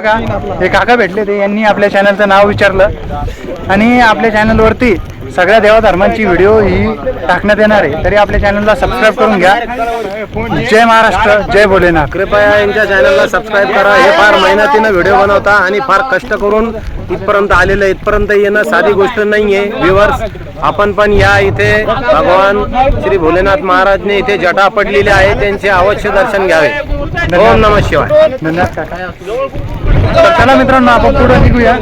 बघा हे काका भेटले ते यांनी आपल्या चॅनलचं नाव विचारलं. आणि आपल्या चॅनलवरती सगळ्या देवाधर्मांची व्हिडिओ ही टाकण्यात येणार आहे. तरी आपल्या चॅनलला सबस्क्राईब करून घ्या. जय महाराष्ट्र जय भोलेनाथ. कृपया यांच्या चॅनलला सबस्क्राईब करा. हे फार मेहनतीनं व्हिडिओ बनवता आणि फार कष्ट करून इथपर्यंत आलेलं आहे. इथपर्यंत येणं साधी गोष्ट नाहीये. व्ह्युअर्स आपण पण या इथे भगवान श्री भोलेनाथ महाराजने इथे जटा पडलेले आहे त्यांचे अवश्य दर्शन घ्यावे. ओम नम शिवाय. धन्यवाद तर चला मित्रांनो आपण पुढे निघूया.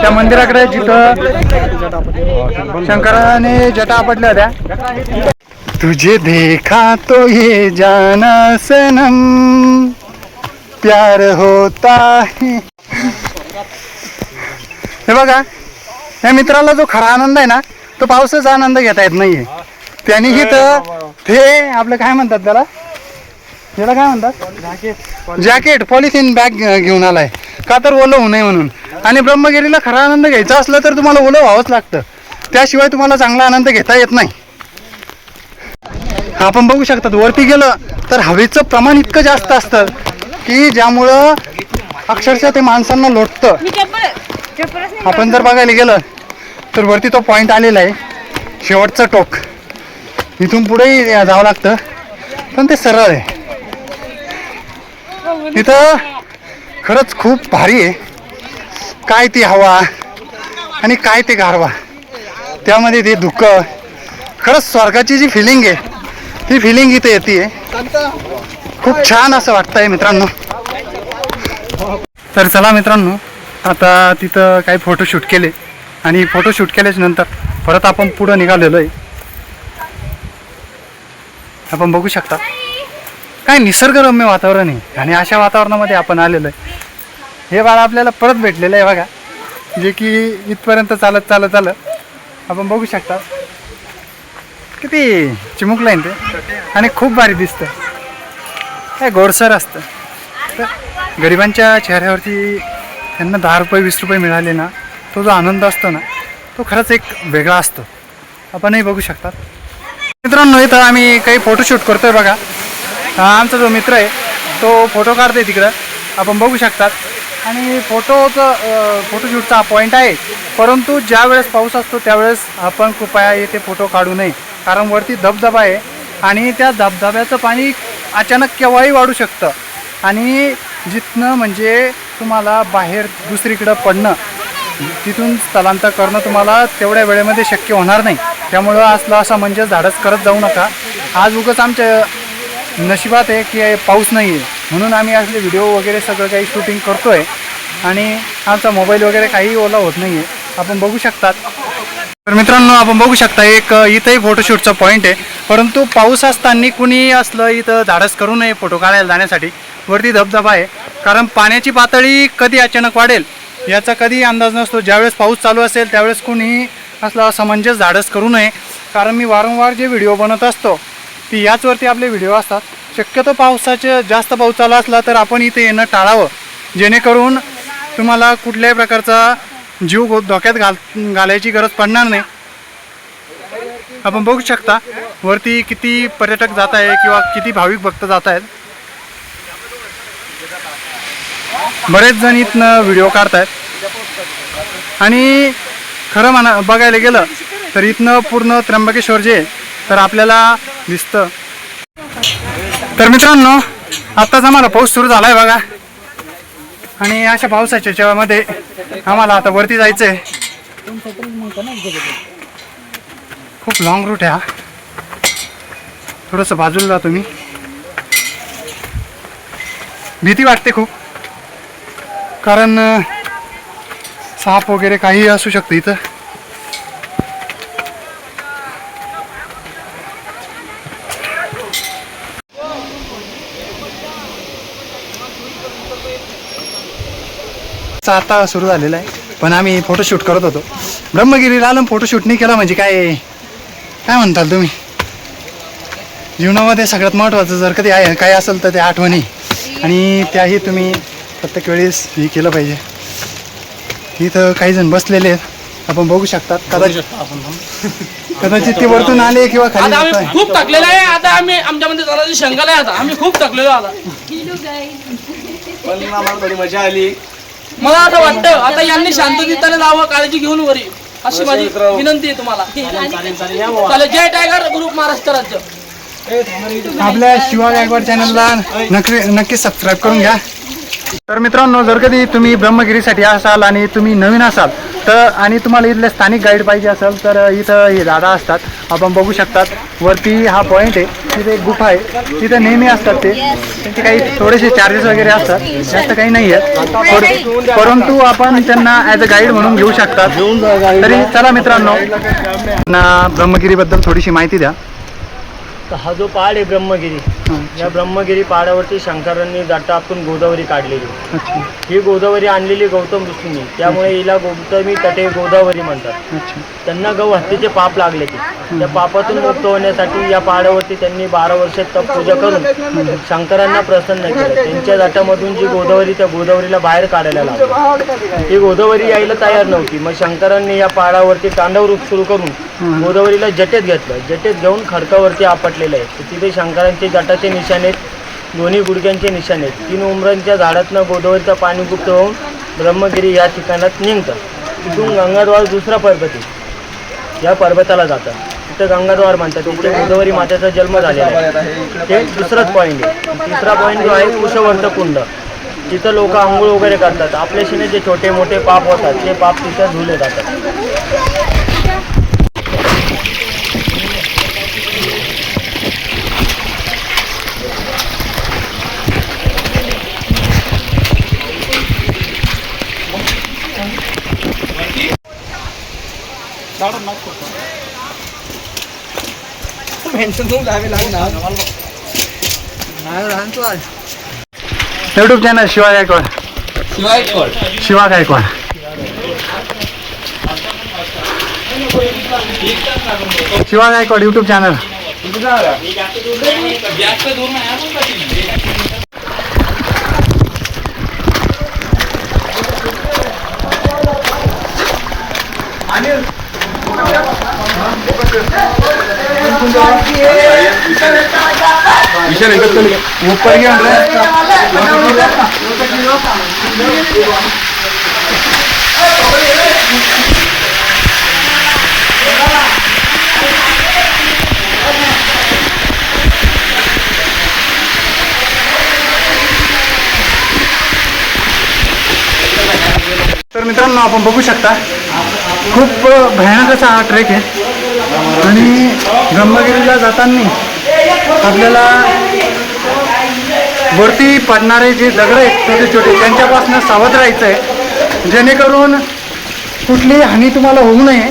त्या मंदिराकडे जिथं शंकराने जटा आपटल्या होत्या. तुझे देखा तो ये जाना सनम. प्यार होता है. हे बघा या मित्राला जो खरा आनंद आहे ना तो पावसाचा आनंद घेता येत नाहीये. त्यांनी इथं ते आपलं काय म्हणतात त्याला? त्याला काय म्हणतात? जॅकेट पॉलिथिन बॅग घेऊन आलाय. का तर ओलं होऊ नये म्हणून. आणि ब्रह्मगिरीला खरा आनंद घ्यायचा असला तर तुम्हाला ओलं व्हावंच लागतं. त्याशिवाय तुम्हाला चांगला आनंद घेता येत नाही. आपण बघू शकतात वरती गेलं तर हवेचं प्रमाण इतकं जास्त असतं की ज्यामुळं अक्षरशः ते माणसांना लोटतं. आपण जर बघायला गेलं तर वरती तो पॉइंट आलेला आहे. शेवटचं टोक. इथून पुढेही जावं लागतं पण ते सरळ आहे. इथं खरंच खूप भारी आहे. काय ती हवा आणि काय ते गारवा. त्यामध्ये ते धुकं. खरंच स्वर्गाची जी फिलिंग आहे ती फिलिंग इथे येते खूप छान असं वाटतंय मित्रांनो. तर चला मित्रांनो आता तिथं काही फोटोशूट केले. आणि फोटोशूट केल्याच नंतर परत आपण पुढं निघालेलो आहे आपण बघू शकता. काय निसर्गरम्य वातावरण आहे. आणि अशा वातावरणामध्ये आपण आलेलो आहे. हे बाळ आपल्याला परत भेटलेलं आहे बघा. जे की इथपर्यंत चालत चालत चालत आपण बघू शकता. किती चिमुकलं आहे ते. आणि खूप भारी दिसतं. काय गोडसर असतं. तर गरिबांच्या चेहऱ्यावरती त्यांना दहा रुपये वीस रुपये मिळाले ना तो जो आनंद असतो ना तो खरंच एक वेगळा असतो. आपणही बघू शकतात मित्रांनो इथं आम्ही काही फोटोशूट करतोय बघा. हा आमचा जो मित्र आहे तो फोटो काढतोय तिकडं. आपण बघू शकतात. आणि फोटोचं फोटोशूटचा हा पॉईंट आहे. परंतु ज्या वेळेस पाऊस असतो त्यावेळेस आपण कृपया येथे फोटो काढू नये. कारण वरती धबधबा आहे आणि त्या धबधब्याचं पाणी अचानक केव्हाही वाढू शकतं. आणि जिथनं म्हणजे तुम्हाला बाहेर दुसरीकडं पडणं तिथून स्थलांतर करणं तुम्हाला तेवढ्या वेळेमध्ये शक्य होणार नाही. त्यामुळं असलं असा म्हणजे धाडस करत जाऊ नका. आज उगंच आमच्या नशिबात आहे की पाऊस नाही आहे म्हणून आम्ही असले व्हिडिओ वगैरे सगळं काही शूटिंग करतो आहे आणि आमचा मोबाईल वगैरे काही ओला होत नाही आहे आपण बघू शकतात. तर मित्रांनो आपण बघू शकता एक इथंही फोटोशूटचा पॉईंट आहे. परंतु पाऊस असताना कुणी असलं इथं धाडस करू नये फोटो काढायला जाण्यासाठी. वरती धबधबा आहे. कारण पाण्याची पातळी कधी अचानक वाढेल याचा कधी अंदाज नसतो. ज्यावेळेस पाऊस चालू असेल त्यावेळेस कुणीही असलं असमंजस धाडस करू नये. कारण मी वारंवार जे व्हिडिओ बनत असतो ती याचवरती आपले व्हिडिओ असतात. शक्यतो पावसाचं जास्त पाऊस चालू असला तर आपण इथे येणं टाळावं. जेणेकरून तुम्हाला कुठल्याही प्रकारचा जीव धोक्यात घाल घालायची गरज पडणार नाही. आपण बघू शकता वरती किती पर्यटक जात आहे किंवा किती भाविक भक्त जात आहेत. बरेच जण इथनं व्हिडिओ काढतायत. आणि खरं म्हणा बघायला गेलं तर इथनं पूर्ण त्र्यंबकेश्वर जे आहे, तर आपल्याला दिसतं. तर मित्रांनो आत्ताच आम्हाला पाऊस सुरू झाला आहे बघा. आणि अशा पावसाच्या जेव्हामध्ये आम्हाला आता वरती जायचं आहे खूप लॉंग रूट आहे हा. थोडंसं बाजूला जातो मी भीती वाटते खूप. कारण साप वगैरे काही असू शकतं इथं. चा आता सुरू झालेला आहे. पण आम्ही फोटोशूट करत होतो. ब्रह्मगिरीला आलो फोटोशूट नाही केला म्हणजे काय? काय म्हणताल तुम्ही? जीवनामध्ये सगळ्यात महत्त्वाचं जर कधी आहे काय असेल तर ते आठवणी. आणि त्याही तुम्ही प्रत्येक वेळेस हे केलं पाहिजे. इथं काही जण बसलेले आहेत. आपण बघू शकतात. कदाचित कदाचित ते वरतून आले किंवा खाली आता आम्ही. खूप थकलेलो आहे. आता आम्ही आमच्यामध्ये जरा शंकाला आहे आता आम्ही खूप थकलेलो आहे आता. पण आम्हाला थोडी मजा आली. मला असं वाटतं आता यांनी शांततेने जावं काळजी घेऊन वरी. अशी माझी विनंती आहे तुम्हाला. चालेल जय टायगर ग्रुप महाराष्ट्र राज्य. आपल्या शिवा गायकवाड चॅनलला नक्की नक्की सबस्क्राईब करून घ्या. तर मित्रांनो जर कधी तुम्ही ब्रह्मगिरीसाठी असाल आणि तुम्ही नवीन असाल तर आणि तुम्हाला इथले स्थानिक गाईड पाहिजे असेल तर इथं हे दादा असतात. आपण बघू शकतात. वरती हा पॉईंट आहे. तिथे एक गुफा आहे. तिथं नेहमी असतात ते. त्यांचे काही थोडेसे चार्जेस वगैरे असतात. जास्त काही नाही आहेत परंतु आपण त्यांना ॲज अ गाईड म्हणून घेऊ शकतात. तरी चला मित्रांनो ना ब्रह्मगिरीबद्दल थोडीशी माहिती द्या. हा जो पहाड आहे ब्रह्मगिरी या ब्रह्मगिरी पहाडावरती शंकरांनी जटातून गोदावरी काढलेली. ही गोदावरी आणलेली गौतम ऋषींनी. त्यामुळे हिला गौतमी तटे गोदावरी म्हणतात. त्यांना गौ हत्तीचे पाप लागले ते. त्या पापातून मुक्त होण्यासाठी या पहाडावरती त्यांनी बारा वर्ष तप पूजा करून शंकरांना प्रसन्न केलं. त्यांच्या जटामधून जी गोदावरी त्या गोदावरीला बाहेर काढायला लागली. ही गोदावरी यायला तयार नव्हती. मग शंकरांनी या पहाडावरती तांडव रूप सुरू करून गोदावरीला जटेत घेतलं. जटेत घेऊन खडकावरती आपटलेलं आहे. तिथे शंकरांचे हाताचे निशाण आहेत. दोन्ही गुडघ्यांचे निशाण आहेत. तीन उमरांच्या झाडातनं गोदावरीचं पाणी गुप्त होऊन ब्रह्मगिरी या ठिकाणात निघतं तिथून गंगाद्वार दुसरा पर्वत आहे. या पर्वताला जातात. तिथं गंगाद्वार म्हणतात. तिथे गोदावरी मातेचा जन्म झालेला आहे. ते दुसराच पॉईंट आहे. तिसरा पॉईंट जो आहे कुशवर्त कुंड. तिथं लोक आंघोळ वगैरे करतात. आपल्याशीने जे छोटे मोठे पाप होतात ते पाप तिथं धुले जातात. YouTube channel Shiva Gaikwad. शिवाय शिवा गायकवाड. शिवा गायकवाड यूट्यूब चॅनल ऊपर घेऊन तर मित्रांनो आपण बघू शकता खूप भयानक असा हा ट्रेक आहे. आणि ब्रह्मगिरीला जाताना आपल्याला वरती पडणारे जे दगड आहेत छोटे छोटे त्यांच्यापासून सावध राहायचं आहे जेणेकरून कुठली हानी तुम्हाला होऊ नये.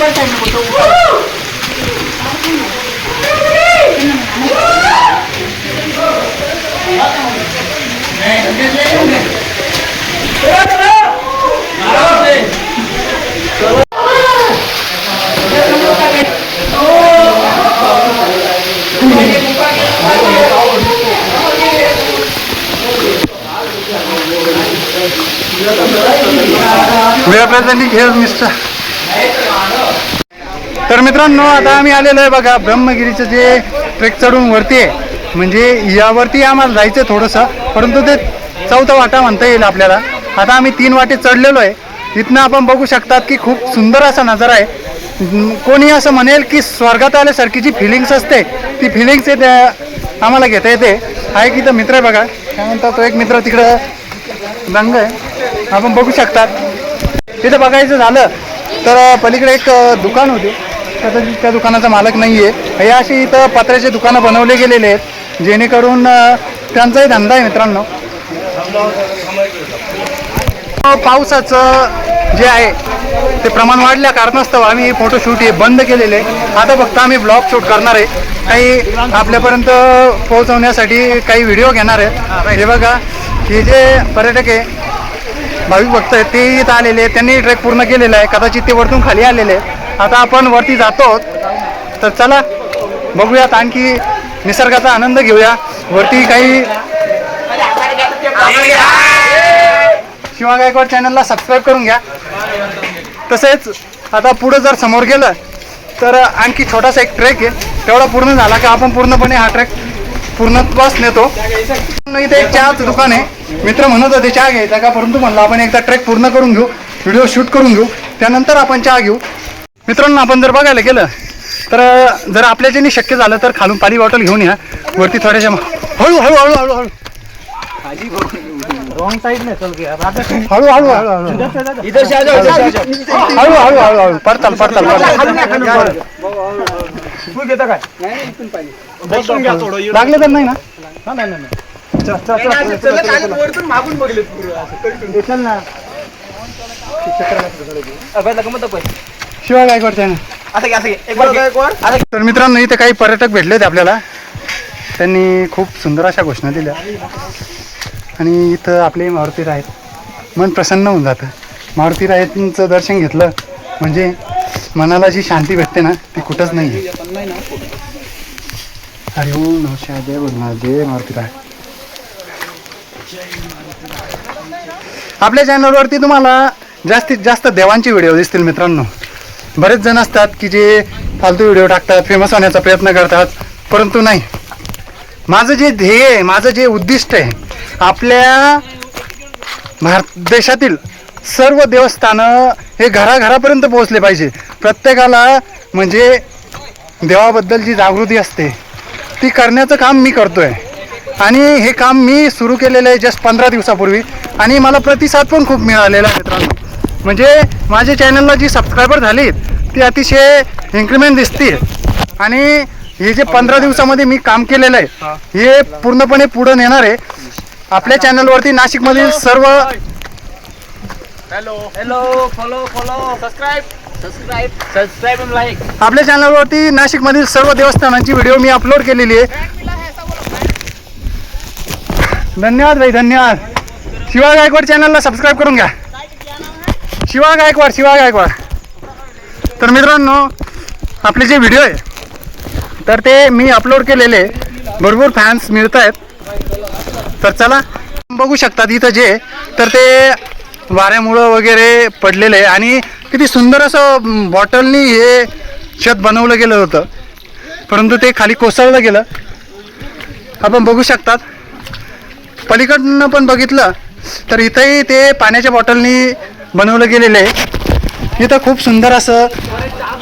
ಬರ್ತಾನೆ We are presently here, Mr. तर मित्रांनो आता आम्ही आलेलो आहे बघा ब्रह्मगिरीचं जे ट्रेक चढून वरती आहे. म्हणजे यावरती आम्हाला जायचं आहे थोडंसं परंतु ते चौथा वाटा म्हणता येईल आपल्याला. आता आम्ही तीन वाटे चढलेलो आहे. इथनं आपण बघू शकतात की खूप सुंदर असा नजारा आहे. कोणी असं म्हणेल की स्वर्गात आल्यासारखी जी फिलिंग्स असते ती फिलिंग्स येते आम्हाला घेता येते. आहे की तर मित्र आहे बघा काय म्हणतात तो एक मित्र तिकडं रंग आहे. आपण बघू शकतात. तिथं बघायचं झालं तर पलीकडे एक दुकान होते. कदाचित त्या दुकानाचा मालक नाही आहे हे अशी इथं पत्र्याचे दुकानं बनवले गेलेले आहेत. जेणेकरून त्यांचाही धंदा आहे मित्रांनो. पावसाचं जे आहे ते प्रमाण वाढल्या कारणास्तव आम्ही हे फोटोशूट हे बंद केलेले आहे. आता फक्त आम्ही ब्लॉग शूट करणार आहे. काही आपल्यापर्यंत पोहोचवण्यासाठी काही व्हिडिओ घेणार आहेत हे बघा हे जे पर्यटक आहे भाविक भक्त आहेत ते इथं आलेले त्यांनी ट्रेक पूर्ण केलेला आहे. कदाचित ते वरतून खाली आलेले आहेत. आता आपण वरती जातो. तर चला बघूयात आणखी निसर्गाचा आनंद घेऊया. वरती काही शिवा गायकवाड चॅनलला सबस्क्राईब करून घ्या. तसेच आता पुढं जर समोर गेलं तर आणखी छोटासा एक ट्रेक आहे. तेवढा पूर्ण झाला की आपण पूर्णपणे हा ट्रेक पूर्णत्वास नेतो. इथे एक चहाचं दुकान आहे. मित्र म्हणत होते चहा घ्यायचा का? परंतु म्हणलं आपण एकदा ट्रेक पूर्ण करून घेऊ व्हिडिओ शूट करून घेऊ. त्यानंतर आपण चहा घेऊ. मित्रांनो आपण जर बघायला गेलं तर जर आपल्याच्यानी शक्य झालं तर खालून पाणी बॉटल घेऊन या. वरती थोड्याशा हळू हळू हळू हळू हळू. रॉंग साईड नाही चल गया. हळू हळू हळू हळू. इधर से आ जाओ इधर से आ जाओ. हळू हळू हळू हळू. पडताल पडताल पडताल. तू घेता काय? लागले तर नाही ना? चल ना? अबे लगा मत कोई शिवाय गायकवाड चॅनल आता घे असं घे. एक बार आता तर मित्रांनो इथे काही पर्यटक भेटले होते आपल्याला. त्यांनी खूप सुंदर अशा घोषणा दिल्या. आणि इथं आपले मारुती आहेत मन प्रसन्न होऊन जातं. मारुती रायचं दर्शन घेतलं म्हणजे मनाला जी शांती भेटते ना ती कुठंच नाही हरि ओम नमस्कार जय बोलणार जय मारुती राय. आपल्या चॅनलवरती तुम्हाला जास्तीत जास्त देवांचे व्हिडिओ दिसतील मित्रांनो. बरेच जण असतात की जे फालतू व्हिडिओ टाकतात फेमस होण्याचा प्रयत्न करतात परंतु नाही. माझं जे ध्येय आहे माझं जे उद्दिष्ट आहे आपल्या भारत देशातील सर्व देवस्थानं हे घराघरापर्यंत पोहोचले पाहिजे. प्रत्येकाला म्हणजे देवाबद्दल जी जागृती असते ती करण्याचं काम मी करतो आहे आणि हे काम मी सुरू केलेलं आहे जस्ट पंधरा दिवसापूर्वी. आणि मला प्रतिसाद पण खूप मिळालेला आहे मित्रांनो. म्हणजे माझ्या चॅनलला जी सबस्क्रायबर झालीत ती अतिशय इन्क्रीमेंट दिसतील. आणि हे जे पंधरा दिवसामध्ये मी काम केलेलं आहे हे. पूर्णपणे पुढं नेणार आहे. आपल्या चॅनलवरती नाशिकमधील सर्व hello follow follow subscribe subscribe subscribe and like आपल्या चॅनलवरती नाशिकमधील सर्व देवस्थानांची व्हिडिओ मी अपलोड केलेली आहे. धन्यवाद भाई धन्यवाद. शिवा गायकवाड चॅनलला सबस्क्राईब करून घ्या. शिवा गायकवाड शिवा गायकवाड. तर मित्रांनो आपले जे व्हिडिओ आहे तर ते मी अपलोड केलेले भरपूर फॅन्स मिळत आहेत. तर चला बघू शकतात इथं जे तर ते वाऱ्यामुळं वगैरे पडलेलं आहे. आणि किती सुंदर असं बॉटलनी हे छत बनवलं गेलं होतं. परंतु ते खाली कोसळलं गेलं. आपण बघू शकतात. पलीकडनं पण बघितलं तर इथंही ते पाण्याच्या बॉटलनी बनवलं गेलेलं आहे. इथं खूप सुंदर असं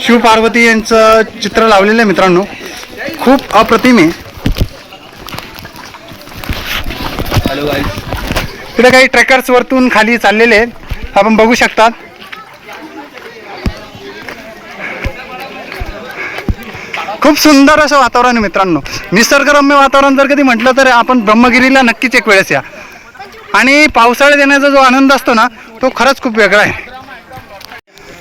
शिव पार्वती यांचं चित्र लावलेलं आहे मित्रांनो. खूप अप्रतिम आहे. इकडे काही ट्रेकर्स वरतून खाली चाललेले आहेत. आपण बघू शकतात. खूप सुंदर असं वातावरण आहे मित्रांनो. निसर्गरम्य वातावरण जर कधी म्हटलं तर आपण ब्रह्मगिरीला नक्कीच एक वेळेस या. आणि पावसाळ्यात येण्याचा जो आनंद असतो ना तो खरंच खूप वेगळा आहे.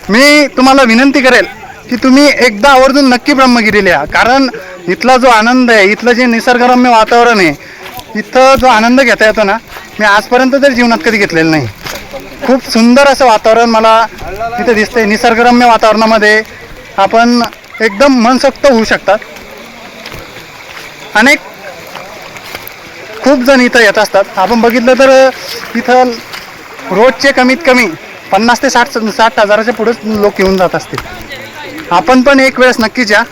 मी तुम्हाला विनंती करेल की तुम्ही एकदा आवर्जून नक्की ब्रह्मगिरीला या कारण इथला जो आनंद आहे इथलं जे निसर्गरम्य वातावरण आहे इथं जो आनंद घेता येतो ना मी आजपर्यंत तरी जीवनात कधी घेतलेलं नाही. खूप सुंदर असं वातावरण मला इथं दिसतंय. निसर्गरम्य वातावरणामध्ये आपण एकदम मनसक्त होऊ शकतात. अनेक खूप जण इथं येत असतात. आपण बघितलं तर इथं रोजचे कमीत कमी पन्नास ते साठ साठ हजाराच्या पुढेच लोक येऊन जात असतील. आपण पण एक वेळेस नक्कीच या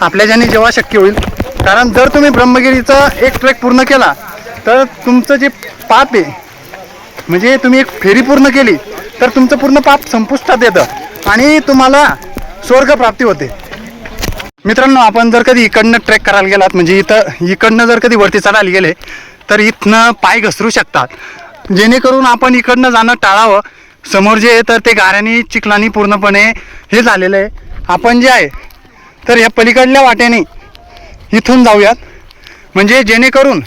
आपल्या ज्याने जेव्हा शक्य होईल. कारण जर तुम्ही ब्रह्मगिरीचा एक ट्रेक पूर्ण केला तर तुमचं जे पाप आहे म्हणजे तुम्ही एक फेरी पूर्ण केली तर तुमचं पूर्ण पाप संपुष्टात येतं आणि तुम्हाला स्वर्ग प्राप्ती होते. मित्रांनो आपण जर कधी इकडनं ट्रेक करायला गेलात म्हणजे इथं इकडनं जर कधी वरती चढायला गेले तर इथनं पाय घसरू शकतात. जेणेकरून आपण इकडनं जाणं टाळावं. समोर जे आहे तर ते गाऱ्यानी चिखलानी पूर्णपणे हे झालेलं आहे. आपण जे आहे तर ह्या पलीकडल्या वाट्याने इथून जाऊयात. म्हणजे जेणेकरून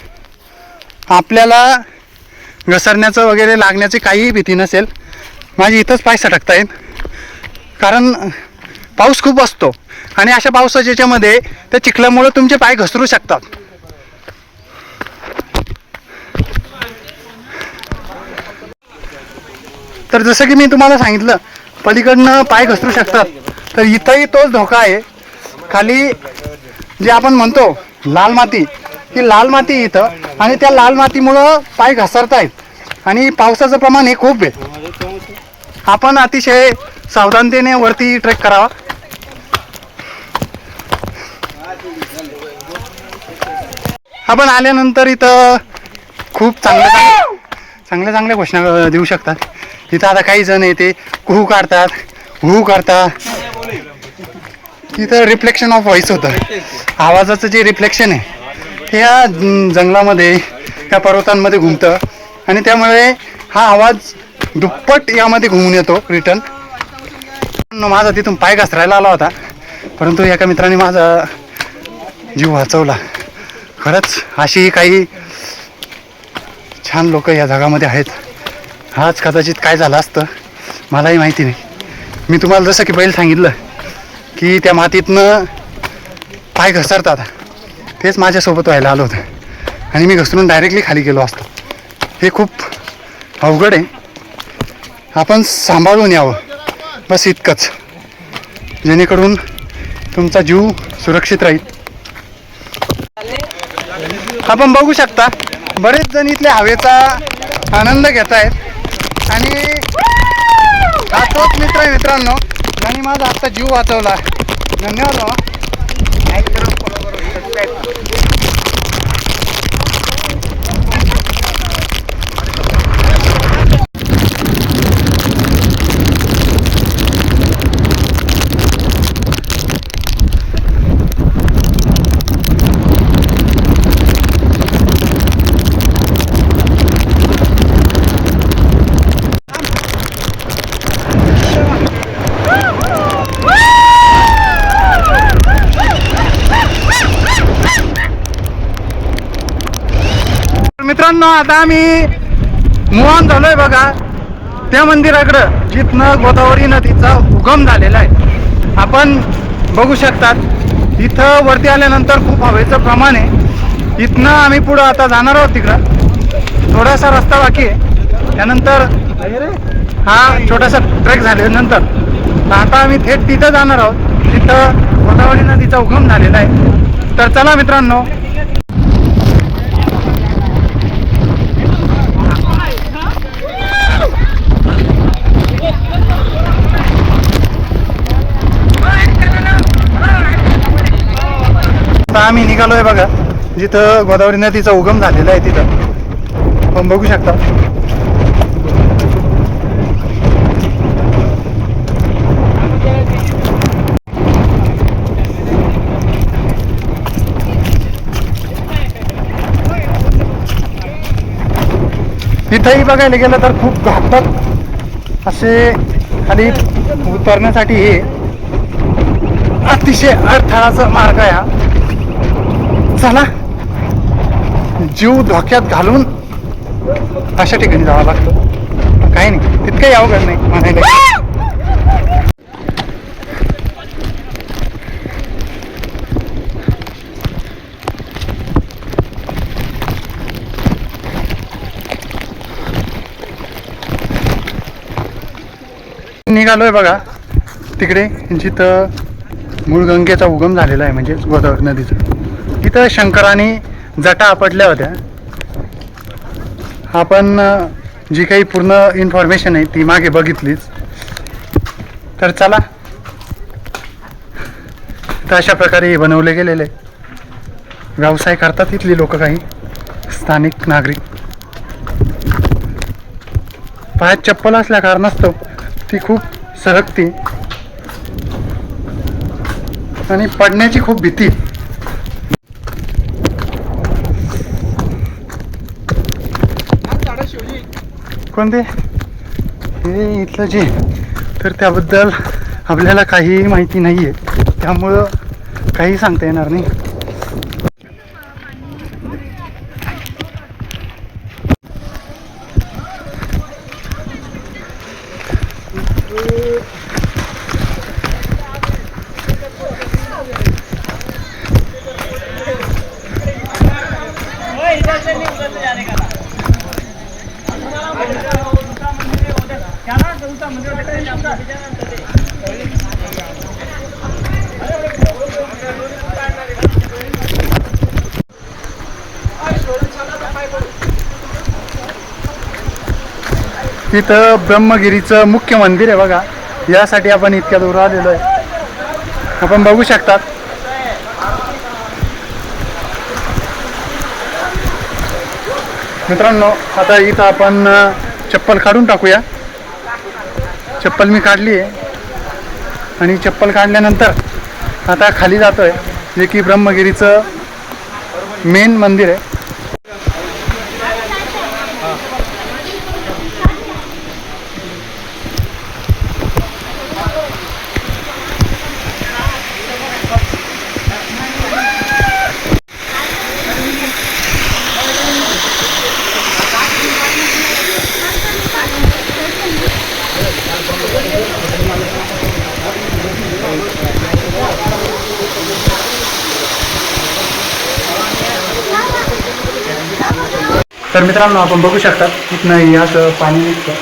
आपल्याला घसरण्याचं वगैरे लागण्याची काहीही भीती नसेल. माझी इथंच पाय सटकता येईल. कारण पाऊस खूप असतो. आणि अशा पावसाच्या याच्यामध्ये त्या चिखल्यामुळं तुमचे पाय घसरू शकतात. तर जसं की मी तुम्हाला सांगितलं पलीकडनं पाय घसरू शकतात. तर इथंही तोच धोका आहे. खाली जे आपण म्हणतो लाल माती ही लाल माती इथं आणि त्या लाल मातीमुळं पाय घसरतायत. आणि पावसाचं प्रमाण हे खूप आहे. आपण अतिशय सावधानतेने वरती ट्रेक करावा. आपण आल्यानंतर इथं खूप चांगल्या चांगल्या चांगल्या घोषणा देऊ शकतात. तिथं आता काही जण आहे ते कुहू काढतात हू काढतात तिथं रिफ्लेक्शन ऑफ व्हॉइस होतं. आवाजाचं जे रिफ्लेक्शन आहे हे या जंगलामध्ये या पर्वतांमध्ये घुमतं. आणि त्यामुळे हा आवाज दुप्पट यामध्ये घुमून येतो रिटर्न माझा तिथून पाय घसरायला आला होता परंतु एका मित्राने माझा जीव वाचवला. खरंच अशी काही छान लोक या जगामध्ये आहेत. आज कदाचित काय झालं असतं मलाही माहिती नाही. मी तुम्हाला जसं की बैल सांगितलं की त्या मातीतनं पाय घसरतात. तेच माझ्यासोबत व्हायला आलं होतं. आणि मी घसरून डायरेक्टली खाली गेलो असतो. हे खूप अवघड आहे. आपण सांभाळून यावं. बस इतकंच. जेणेकरून तुमचा जीव सुरक्षित राहील. आपण बघू शकता बरेच जण इथल्या हवेचा आनंद घेत आहेत आणि हा तोच मित्र आहे मित्रांनो. ज्याने माझा आत्ता जीव वाचवला. धन्यवाद भावा. तर मित्रांनो आता आम्ही मुहान झालोय बघा. त्या मंदिराकडं जिथनं गोदावरी नदीचा उगम झालेला आहे. आपण बघू शकतात इथं वरती आल्यानंतर खूप हवेचं प्रमाण आहे. इथनं आम्ही पुढं आता जाणार आहोत तिकडं. थोडासा रस्ता बाकी आहे. त्यानंतर हा छोटासा ट्रेक झाल्यानंतर. आता आम्ही थेट तिथं जाणार आहोत. तिथं गोदावरी नदीचा उगम झालेला आहे. तर चला मित्रांनो आता आम्ही निघालोय बघा. जिथं गोदावरी नदीचा उगम झालेला आहे तिथं. आपण बघू शकता. तिथंही बघायला गेलं तर खूप घातक असे खाली उतरण्यासाठी हे अतिशय अडथळाचा मार्ग आहे हा. झाला जीव धोक्यात घालून अशा ठिकाणी जावं लागतं. काही नाही तितकंही अवघड नाही म्हणायला निघालोय बघा. तिकडे जिथं मूळ गंगेचा उगम झालेला आहे म्हणजे गोदावरी नदीचा. इथं शंकराने जटा आपटल्या होत्या. आपण जी काही पूर्ण इन्फॉर्मेशन आहे ती मागे बघितलीच. तर चला. तर अशा प्रकारे हे बनवले गेलेले व्यवसाय करतात इथली लोक काही. स्थानिक नागरिक. पायात चप्पल असल्या कारणास्तव ती खूप सरकती. आणि पडण्याची खूप भीती. कोणते? हे इथलं जे. तर त्याबद्दल आपल्याला काहीही माहिती नाही आहे त्यामुळं काही सांगता येणार नाही. इथं ब्रह्मगिरीचं मुख्य मंदिर आहे बघा. यासाठी आपण इतक्या दूर आलेलो आहे. आपण बघू शकतात. मित्रांनो आता इथं आपण चप्पल काढून टाकूया. चप्पल मी काढली आहे. आणि चप्पल काढल्यानंतर आता खाली जातोय. जे की ब्रह्मगिरीचं मेन मंदिर आहे. तर मित्रांनो आपण बघू शकता इथनं असं पाणी निघतं.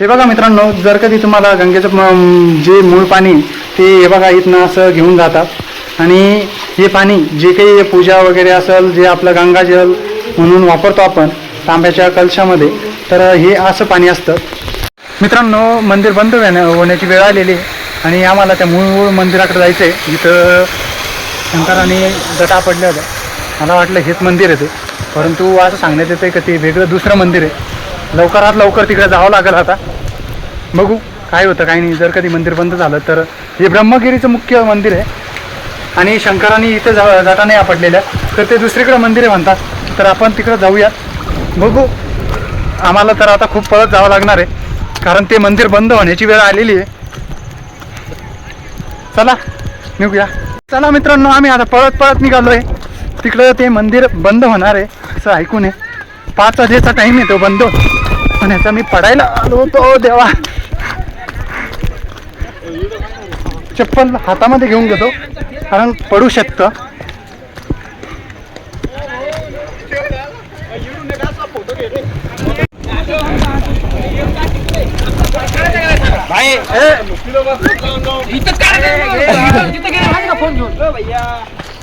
हे बघा मित्रांनो जर कधी तुम्हाला गंगेचं जे मूळ पाणी ते हे बघा इथनं असं घेऊन जातात. आणि हे पाणी जे काही पूजा वगैरे असेल जे आपलं गंगाजल म्हणून वापरतो आपण तांब्याच्या कलशामध्ये तर हे असं पाणी असतं. मित्रांनो मंदिर बंद होण्या होण्याची वेळ आलेली आहे. आणि आम्हाला त्या मूळ मूळ मंदिराकडे जायचं आहे जिथं शंकराने गटा पडल्या होत्या. मला वाटलं हेच मंदिर आहे ते. परंतु असं सांगण्यात येतं का ते वेगळं दुसरं मंदिर आहे. लवकरात लवकर तिकडे जावं लागेल आता. बघू. काय होतं काही नाही. जर कधी मंदिर बंद झालं तर हे ब्रह्मगिरीचं मुख्य मंदिर आहे. आणि शंकराने इथे जा जाता नाही आपटलेल्या तर ते दुसरीकडे मंदिर म्हणतात. तर आपण तिकडं जाऊयात बघू. आम्हाला तर आता खूप पळत जावं लागणार आहे. कारण ते मंदिर बंद होण्याची वेळ आलेली आहे. चला निघूया. चला मित्रांनो आम्ही आता पळत पळत निघालो आहे तिकडं ते मंदिर बंद होणार आहे असं ऐकून आहे. पाच वाजेचा टाईम आहे तो बंद पण ह्याचा मी पडायला आलो होतो देवा. चप्पल हातामध्ये घेऊन घेतो कारण पडू शकतं. फोन घेऊन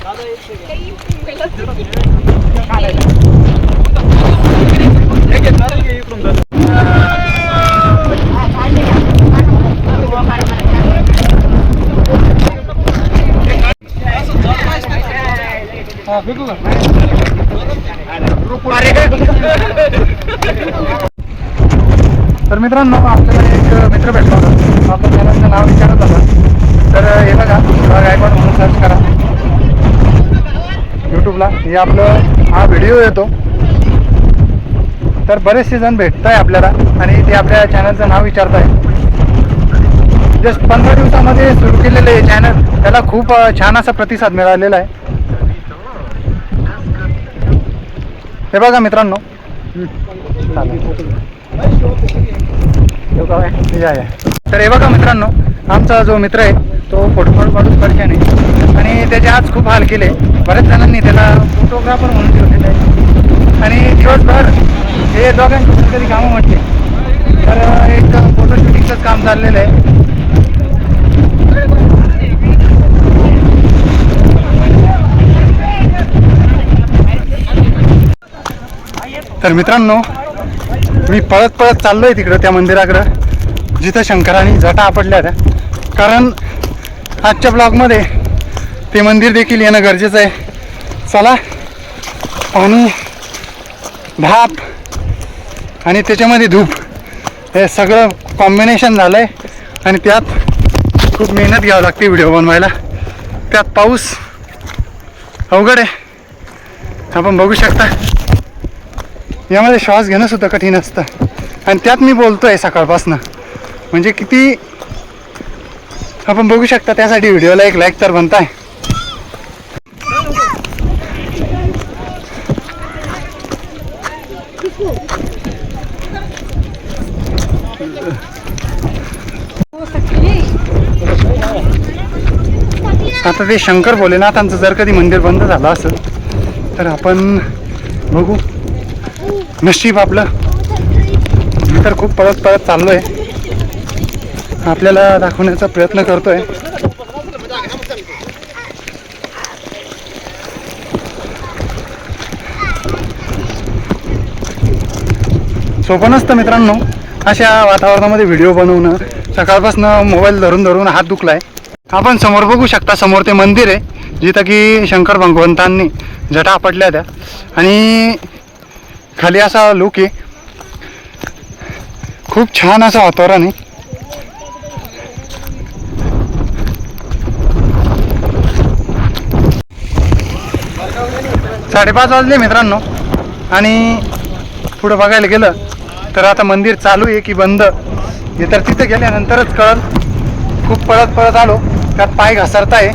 तर मित्रांनो आपल्याला एक मित्र भेटला होता. आपण त्यांचं नाव विचारत होता. तर हे बघा गायकवाड म्हणून सर्च करा. यूट्यूबला हे आपलं हा व्हिडिओ येतो. तर बरेचसे जण भेटत आहे आपल्याला आणि ते आपल्या चॅनलचं नाव विचारत आहे जस्ट पंधरा दिवसामध्ये सुरू केलेलं हे चॅनल त्याला खूप छान असा प्रतिसाद मिळालेला आहे. हे बघा मित्रांनो. या या तर हे बघा मित्रांनो आमचा जो मित्र आहे तो फोटोफोट काढून पडक्या आणि त्याचे आज खूप हाल केले. बऱ्याच जणांनी त्याला फोटोग्राफर म्हणून ठेवलेलं आहे. आणि दिवसभर हे दोघांची कधी कामं म्हटले. तर एक फोटो शूटिंगचंच काम चाललेलं आहे. तर मित्रांनो मी पळत पळत चाललोय तिकडं त्या मंदिराकडं जिथं शंकराने जटा आपटल्या त्या. कारण आजच्या ब्लॉगमध्ये ते मंदिर देखील येणं गरजेचं आहे. चला पाणी भाप आणि त्याच्यामध्ये धूप हे सगळं कॉम्बिनेशन झालं आहे आणि त्यात खूप मेहनत घ्यावं लागते व्हिडिओ बनवायला. त्यात पाऊस अवघड आहे. आपण बघू शकता. यामध्ये श्वास घेणं सुद्धा कठीण असतं. आणि त्यात मी बोलतोय सकाळपासनं. म्हणजे किती आपण बघू शकता त्यासाठी व्हिडिओला एक लाईक तर बनताय. आता ते शंकर भोलेनाथांचं जर कधी मंदिर बंद झालं असेल तर आपण बघू. नशीब आपलं. मी तर खूप पळत पळत चाललो आहे आपल्याला दाखवण्याचा प्रयत्न करतोय. सोपं नसतं मित्रांनो अशा वातावरणामध्ये व्हिडिओ बनवणं. सकाळपासून मोबाईल धरून धरून हात दुखलाय. आपण समोर बघू शकता समोर ते मंदिर आहे जिथं की शंकर भगवंतांनी जटा आपटल्या त्या. आणि खाली असा लुक आहे. खूप छान असं वातावरण आहे. साडेपाच वाजले मित्रांनो. आणि पुढं बघायला गेलं तर आता मंदिर चालू आहे की बंद हे तर तिथे गेल्यानंतरच कळल. खूप पळत पळत आलो. त्यात पाय घसरताय.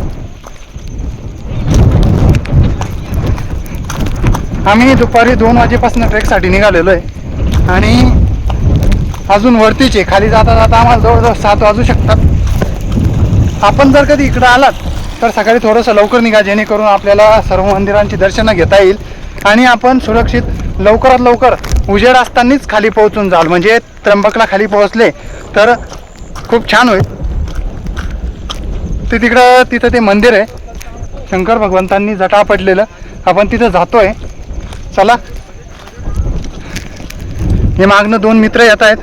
आम्ही दुपारी दोन वाजेपासून ट्रेकसाठी निघालेलो आहे आणि अजून वरतीचे खाली जाता जाता आम्हाला जवळजवळ सात वाजू शकतात. आपण जर कधी इकडं आलात तर सकाळी थोडंसं लवकर निघा जेणेकरून आपल्याला सर्व मंदिरांची दर्शनं घेता येईल. आणि आपण सुरक्षित लवकरात लवकर उजेड असतानाच खाली पोहोचून जाल. म्हणजे त्र्यंबकला खाली पोहोचले तर खूप छान होईल. ते तिकडं तिथं ते मंदिर आहे. शंकर भगवंतांनी जटा पडलेलं. आपण तिथं जातो आहे चला. हे मागनं दोन मित्र येत आहेत.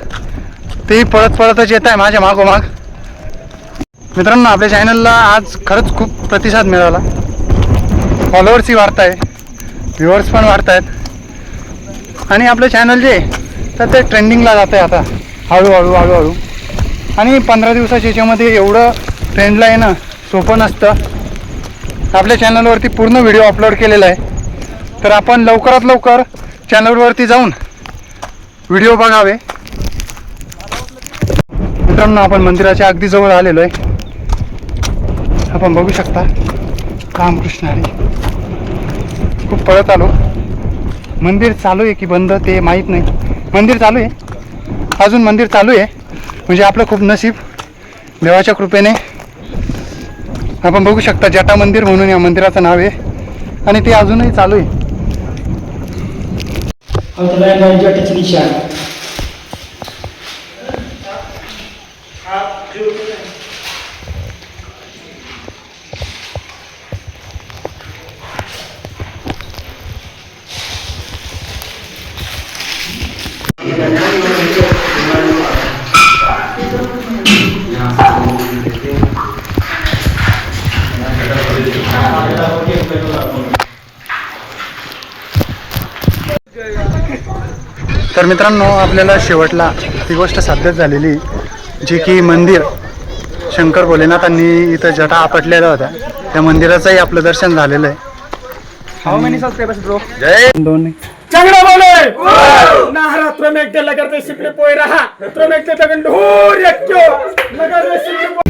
तेही पळत पळतच येत आहे माझ्या मागोमाग. मित्रांनो आपल्या चॅनलला आज खरंच खूप प्रतिसाद मिळाला. फॉलोअर्सही वाढत आहे व्ह्युअर्स पण वाढत आहेत. आणि आपलं चॅनल जे तर ते ट्रेंडिंगला जात आहे आता. हळूहळू हळूहळू. आणि पंधरा दिवसाच्या याच्यामध्ये एवढं ट्रेंडला येणं सोपं नसतं. आपल्या चॅनलवरती पूर्ण व्हिडिओ अपलोड केलेला आहे. तर आपण लवकरात लवकर चॅनलवरती जाऊन व्हिडिओ बघावे. मित्रांनो आपण मंदिराच्या अगदी जवळ आलेलो आहे. आपण बघू शकता रामकृष्ण हरी. खूप पळत आलो. मंदिर चालू आहे की बंद ते माहीत नाही. मंदिर चालू आहे. अजून मंदिर चालू आहे. म्हणजे आपलं खूप नशीब देवाच्या कृपेने. आपण बघू शकता जटा मंदिर म्हणून या मंदिराचं नाव आहे. आणि ते अजूनही चालू आहे. kalau lewego do Tetricia. Kita ke. तर मित्रांनो आपल्याला शेवटला ती गोष्ट साध्यच झालेली जी की मंदिर. शंकर भोलेनाथांनी इथं जटा आपटलेल्या होत्या. त्या मंदिराचंही आपलं दर्शन झालेलं आहे. दोन नाही. चंगड़ा बोले! नाहरा त्रमेक दे लगर दे सिपले पोय रहा त्रमेक दे तगन ढूर यक्यो सिपले